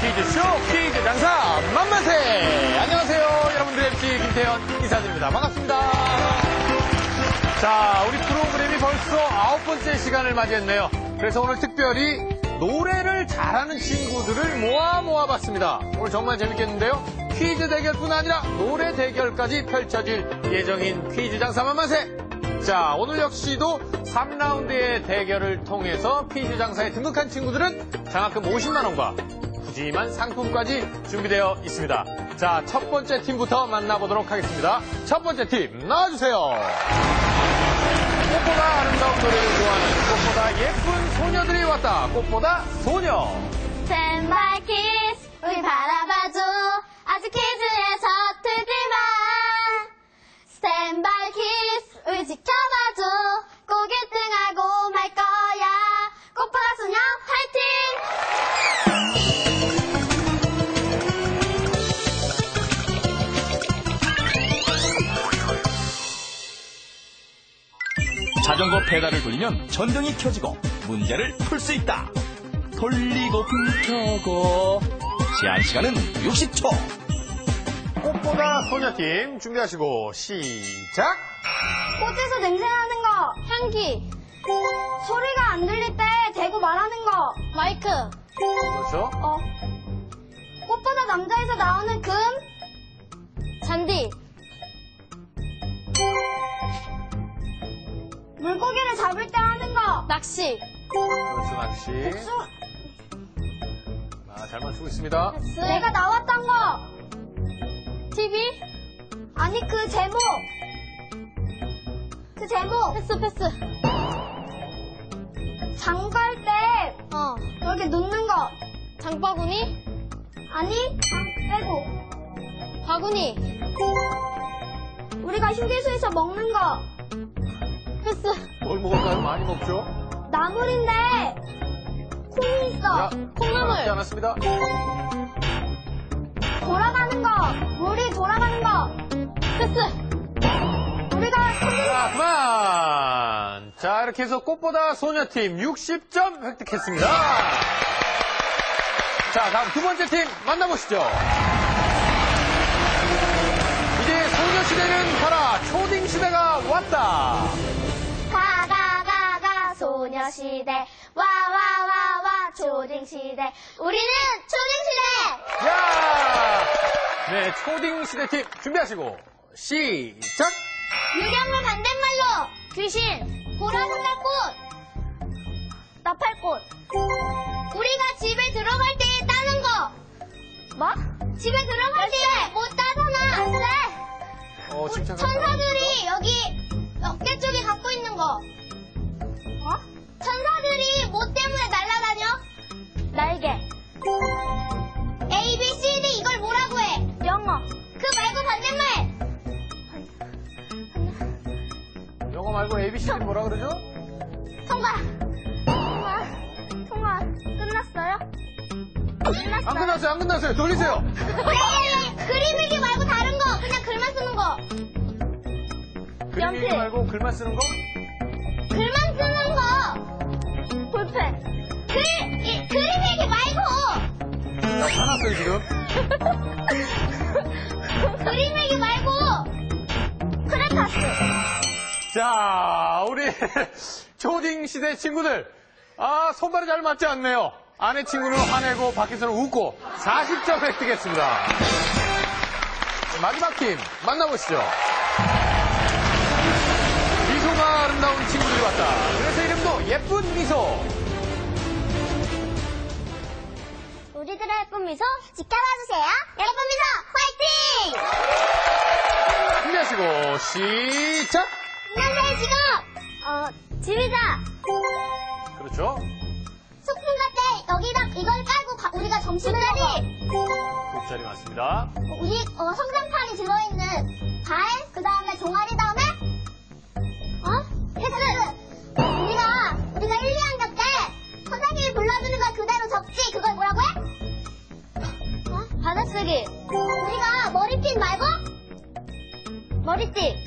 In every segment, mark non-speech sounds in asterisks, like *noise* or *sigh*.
퀴즈쇼 퀴즈 장사 만만세! 안녕하세요. 여러분들 MC 김태현 인사드립니다. 반갑습니다. 자, 우리 프로그램이 벌써 아홉 번째 시간을 맞이했네요. 그래서 오늘 특별히 노래를 잘하는 친구들을 모아 모아 봤습니다. 오늘 정말 재밌겠는데요. 퀴즈 대결뿐 아니라 노래 대결까지 펼쳐질 예정인 퀴즈 장사 만만세! 자, 오늘 역시도 3라운드의 대결을 통해서 퀴즈 장사에 등극한 친구들은 장학금 50만원과 푸짐한 상품까지 준비되어 있습니다. 자, 첫 번째 팀부터 만나보도록 하겠습니다. 첫 번째 팀, 나와주세요. 꽃보다 아름다운 노래를 좋아하는 꽃보다 예쁜 소녀들이 왔다. 꽃보다 소녀. 스탠바이 키스 우리 바라 자전거 페달을 돌리면 전등이 켜지고 문제를 풀 수 있다. 돌리고 켜고 제한 시간은 60초. 꽃보다 소녀팀 준비하시고 시작. 꽃에서 냄새나는 거 향기 소리가 안 들릴 때 대고 말하는 거 마이크 그렇죠. 어 꽃보다 남자에서 나오는 금 잔디 물고기를 잡을 때 하는 거. 낚시. 그렇죠, 낚시. 수, 아, 잘 맞추고 있습니다. 내가 나왔던 거. TV 아니 그 제목. 그 제목. 패스 패스. 장갈 때 어. 이렇게 놓는 거. 장바구니? 아니 장 빼고. 바구니. 우리가 휴게소에서 먹는 거 패스 뭘 먹을까요? 많이 먹죠? 나물인데 콩이 있어 자, 맞지 않았습니다. 돌아가는 거 물이 돌아가는 거 패스 우리가 자, 그만! 자, 이렇게 해서 꽃보다 소녀팀 60점 획득했습니다. 자, 다음 두 번째 팀 만나보시죠. 이제 소녀시대는 가라! 시대 와와와와 초딩 시대 우리는 초딩 시대 야! 네, 초딩 시대 팀 준비하시고, 시작! 유령물 반대말로 귀신 보라색깔꽃 나팔꽃 우리가 집에 들어갈 때 따는 거 뭐? 집에 들어갈 때 못 따잖아 안 돼. 어, 천사들이 여기 어깨 쪽에 갖고 영어 말고 ABC 는 뭐라 그러죠? 통과. 통과. 통과. 끝났어요? 끝났어요. 안 끝났어요, 안 끝났어요. 돌리세요. 네, 그림 일기 말고 다른 거. 그냥 글만 쓰는 거. 그림 연필. 읽기 말고 글만 쓰는 거? 글만 쓰는 거. 볼펜. 글, 이, 그림 일기 말고. 나 화났어요, 지금. *laughs* 그림 일기 말고. 크레파스. 자, 우리 *laughs* 초딩 시대 친구들. 아, 손발이 잘 맞지 않네요. 아내 친구는 화내고 밖에서는 웃고 40점 획득했습니다. 마지막 팀 만나보시죠. 미소가 아름다운 친구들이 왔다. 그래서 이름도 예쁜 미소. 우리들의 예쁜 미소 지켜봐주세요. 예쁜 미소 화이팅! 준비하시고 시작. 안녕하세요 지금 어 지휘자 그렇죠. 소풍 갈 때 여기다 이걸 깔고 가- 우리가 점심을 먹어. 곱자리 맞습니다. 우리 어, 성장판이 들어있는 발, 그 다음에 종아리 다음에 어? 패스. 우리가 우리가 1, 2학년 때 선생님이 불러주는 걸 그대로 적지. 그걸 뭐라고 해? 어? 받아쓰기. 우리가 머리핀 말고 머리띠.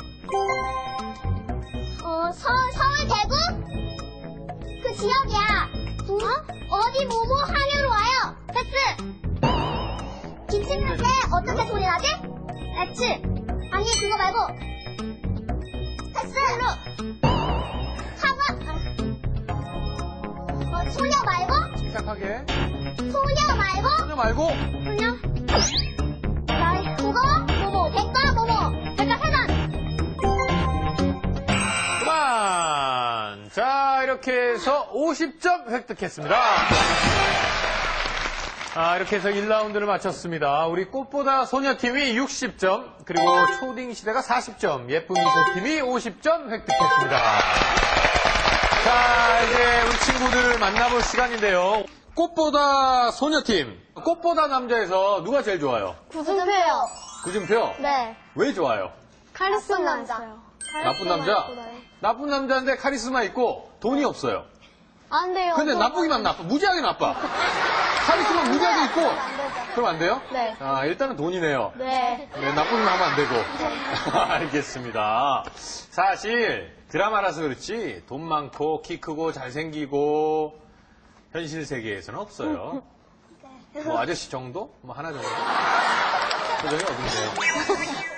어, 서, 서울 대구? 그 지역이야. 어? 어디 뭐뭐 하려로 와요. 패스. 기침인데 어떻게 소리 나지? 패스. 아니 그거 말고. 패스. 로 하고. 어, 소녀 말고? 침착하게. 소녀 말고? 소녀 말고? 소녀. 이렇게 해서 50점 획득했습니다. 아, 이렇게 해서 1라운드를 마쳤습니다. 우리 꽃보다 소녀팀이 60점, 그리고 초딩 시대가 40점, 예쁜 미소팀이 50점 획득했습니다. 자, 이제 우리 친구들을 만나볼 시간인데요. 꽃보다 소녀팀, 꽃보다 남자에서 누가 제일 좋아요? 구준표요. 구준표? 네. 왜 좋아요? 카리스마 남자. 나쁜 남자? 나쁜 남자인데 카리스마 있고 돈이 없어요. 안 돼요. 근데 나쁘기만 나빠. 무지하게 나빠. 카리스마 무지하게 있고. 그럼 안 돼요? 네. 아, 일단은 돈이네요. 네. 네, 나쁘기만 하면 안 되고. *laughs* 알겠습니다. 사실 드라마라서 그렇지 돈 많고 키 크고 잘생기고 현실 세계에서는 없어요. *laughs* 뭐 아저씨 정도? 뭐 하나 정도? *laughs* 표정이 어딘데요?